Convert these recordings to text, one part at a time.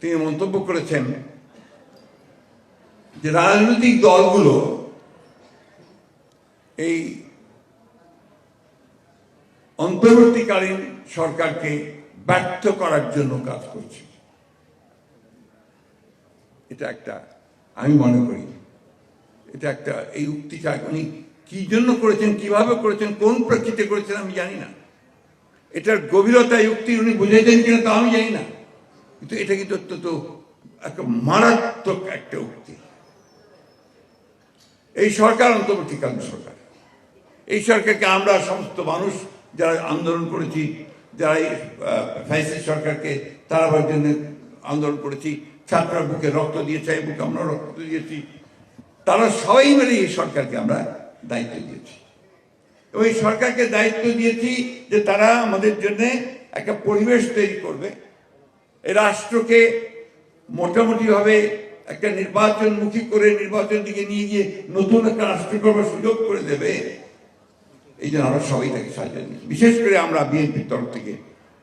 তিনি মন্তব্য করেছেন যে রাজনৈতিক দলগুলো এই অন্তর্বর্তীকালীন সরকারকে ব্যর্থ করার জন্য কাজ করছে। এটা একটা, আমি মনে করি, এটা একটা এই উক্তিটা উনি কি জন্য করেছেন, কীভাবে করেছেন, কোন প্রেক্ষিতে করেছেন আমি জানি না। এটার গভীরতা উক্তি উনি বুঝেছেন কিনা তা আমি জানি না। কিন্তু এটা কিন্তু অত্যন্ত একটা মারাত্মক একটা উক্তি। এই সরকার অন্তর্বর্তীকালীন সরকার। এই সরকারকে আমরা সমস্ত মানুষ যারা আন্দোলন করেছি, যারা ফ্যাসিস্ট সরকারকে তারাবার জন্য আন্দোলন করেছি, ছাত্ররা বুকে রক্ত দিয়েছে, এই বুকে আমরা রক্ত দিয়েছি, তারা সবাই মিলে এই সরকারকে আমরা দায়িত্ব দিয়েছি। এবং এই সরকারকে দায়িত্ব দিয়েছি যে তারা আমাদের জন্য একটা পরিবেশ তৈরি করবে এই রাষ্ট্রকে মোটামুটিভাবে একটা নির্বাচনমুখী করে নির্বাচন দিকে নিয়ে গিয়ে নতুন একটা রাষ্ট্র করবার সুযোগ করে দেবে, এই জন্য আমরা সবাই তাকে সাহায্য নিয়েছি বিশেষ করে আমরা বিএনপির তরফ থেকে।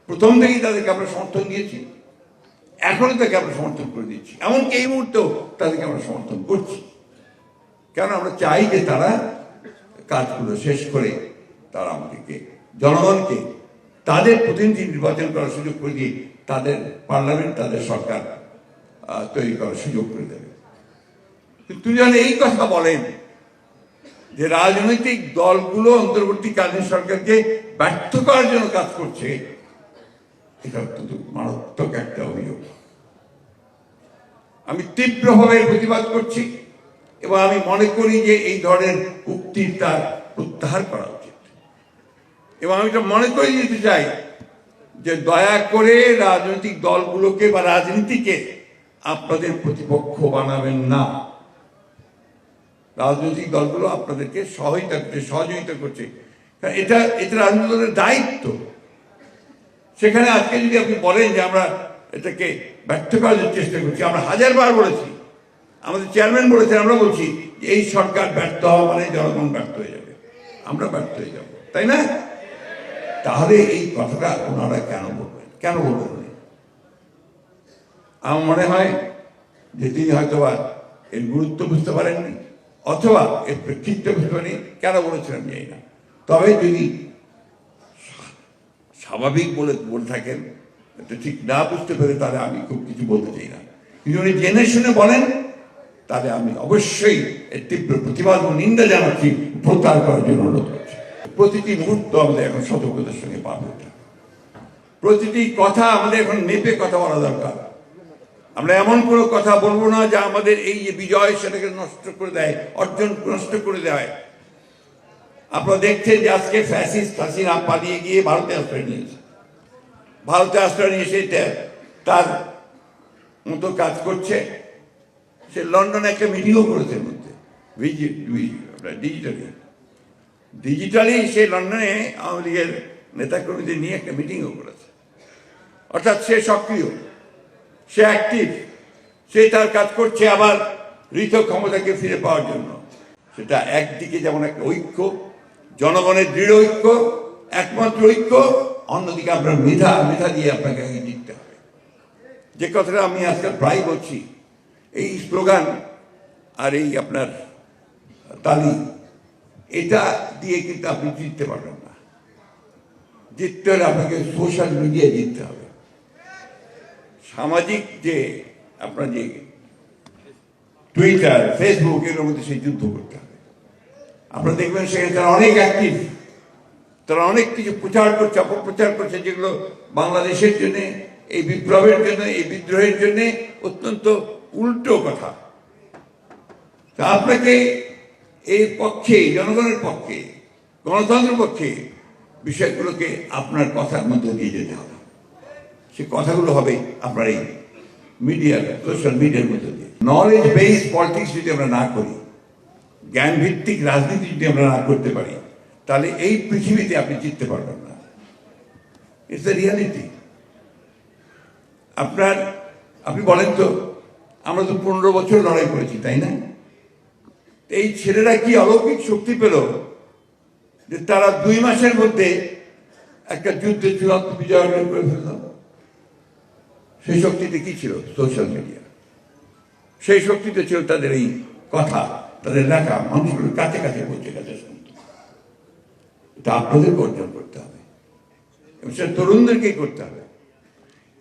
প্রথম থেকেই তাদেরকে আমরা সমর্থন দিয়েছি। এখনও তাকে আমরা সমর্থন করে দিচ্ছি। এমনকি এই মুহূর্তেও তাদেরকে আমরা সমর্থন করছি। কেন আমরা চাই যে তারা কাজগুলো শেষ করে তারা আমাদেরকে, জনগণকে তাদের প্রতিনিধি নির্বাচন করার সুযোগ করে দিয়ে তাদের পার্লামেন্ট, তাদের সরকার তৈরি করার সুযোগ করে দেবে। কিন্তু যেন এই কথা বলেন যে রাজনৈতিক দলগুলো অন্তর্বর্তীকালীন সরকারকে ব্যর্থ করার জন্য কাজ করছে, এটা অত্যন্ত মারাত্মক একটা অভিযোগ। আমি তীব্রভাবে প্রতিবাদ করছি এবং আমি মনে করি যে এই ধরনের উক্তির তার প্রত্যাহার করা এবং আমি এটা মনে করে দিতে চাই যে দয়া করে রাজনৈতিক দলগুলোকে বা রাজনীতিকে আপনাদের প্রতিপক্ষ বানাবেন না। রাজনৈতিক দলগুলো আপনাদেরকে সহায়তা করছে, সহযোগিতা করছে। এটা এটা রাজনৈতিক দলের দায়িত্ব। সেখানে আজকে যদি আপনি বলেন যে আমরা এটাকে ব্যর্থ করার চেষ্টা করছি, আমরা হাজারবার বলেছি, আমাদের চেয়ারম্যান বলেছেন, আমরা বলছি এই সরকার ব্যর্থ হওয়া মানে জনগণ ব্যর্থ হয়ে যাবে। আমরা ব্যর্থ হয়ে যাব, তাই না? তাহলে এই কথাটা ওনারা কেন বলবেন? কেন বলবেন উনি? আমার মনে হয় যে তিনি হয়তোবা এর গুরুত্ব বুঝতে পারেননি, অথবা এর প্রেক্ষিতটা বুঝতে কেন বলেছিলেন জানি না। তবে যদি স্বাভাবিক বলে বলে থাকেন এটা ঠিক না বুঝতে পেরে তাহলে আমি খুব কিছু বলতে চাই না। কিন্তু উনি জেনে শুনে বলেন, তাহলে আমি অবশ্যই এর তীব্র প্রতিবাদ ও নিন্দা জানাচ্ছি, প্রত্যাহার করার জন্য অনুরোধ প্রতিটি মুহূর্ত আমাদের এখন সতর্কতার সঙ্গে পার হতে প্রতিটি কথা আমাদের এখন মেপে কথা বলা দরকার। আমরা এমন কোনো কথা বলব না যা আমাদের এই যে বিজয় সেটাকে নষ্ট করে দেয়, অর্জন নষ্ট করে দেয়। আপনারা দেখছেন যে আজকে ফ্যাসিস্ট হাসিনা পালিয়ে গিয়ে ভারতে আশ্রয় নিয়েছে। ভারতে আশ্রয় নিয়ে সে তার মতো কাজ করছে। সে লন্ডনে একটা মিটিংও করেছে মধ্যে। ডিজিটালি ডিজিটালি সে লন্ডনে আওয়ামী লীগের নেতাকর্মীদের নিয়ে একটা মিটিংও করেছে। অর্থাৎ সে সক্রিয়, সে অ্যাক্টিভ সে তার কাজ করছে আবার ঋত ক্ষমতাকে ফিরে পাওয়ার জন্য। সেটা একদিকে যেমন একটা ঐক্য, জনগণের দৃঢ় ঐক্য, একমাত্র ঐক্য, অন্যদিকে আপনার মেধা মেধা দিয়ে আপনাকে জিততে হবে। যে কথাটা আমি আজকাল প্রায় বলছি, এই স্লোগান আর এই আপনার তালি এটা দিয়ে কিন্তু আপনি জিততে পারবেন না। জিততে হলে আপনাকে সোশ্যাল মিডিয়ায় জিততে হবে। সামাজিক যে আপনার যে টুইটার ফেসবুক এর মধ্যে সেই যুদ্ধ করতে হবে। আপনারা দেখবেন সেখানে তারা অনেক অ্যাক্টিভ তারা অনেক কিছু প্রচার করছে, অপপ্রচার করছে, যেগুলো বাংলাদেশের জন্য, এই বিপ্লবের জন্য, এই বিদ্রোহের জন্য অত্যন্ত উল্টো কথা। তা আপনাকে এই পক্ষে, জনগণের পক্ষে, গণতন্ত্রের পক্ষে বিষয়গুলোকে আপনার কথার মধ্যে দিয়ে যেতে হবে। সে কথাগুলো হবে আপনার এই মিডিয়ার সোশ্যাল মিডিয়ার মধ্যে দিয়ে। নলেজ বেস পলিটিক্স যদি আমরা না করি জ্ঞান ভিত্তিক রাজনীতি যদি আমরা না করতে পারি, তাহলে এই পৃথিবীতে আপনি জিততে পারবেন না। ইটস দ্য রিয়ালিটি আপনার, আপনি বলেন তো, আমরা তো পনেরো বছর লড়াই করেছি, তাই না? এই ছেলেরা কি অলৌকিক শক্তি পেল? যে তারা দুই মাসের মধ্যে একটা যুদ্ধে চূড়ান্ত বিজয় অর্জন করে ফেলল। সেই শক্তিতে কি ছিল? সোশ্যাল মিডিয়া সেই শক্তিতে ছিল তাদের এই কথা, তাদের লেখা মানুষগুলোর কাছে কাছে পৌঁছে কাছে শুনত। এটা আপনাদেরকে অর্জন করতে হবে। এবং সেটা তরুণদেরকেই করতে হবে।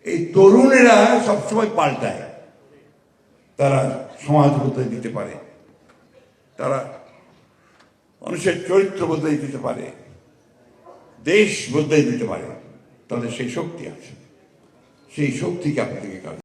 এই তরুণেরা সবসময় পাল্টায়। তারা সমাজ বদলে দিতে পারে। তারা মানুষের চরিত্র বদলাই দিতে পারে, দেশ বদলাই দিতে পারে, তাদের সেই শক্তি আছে। সেই শক্তিকে আপনাদেরকে কাজ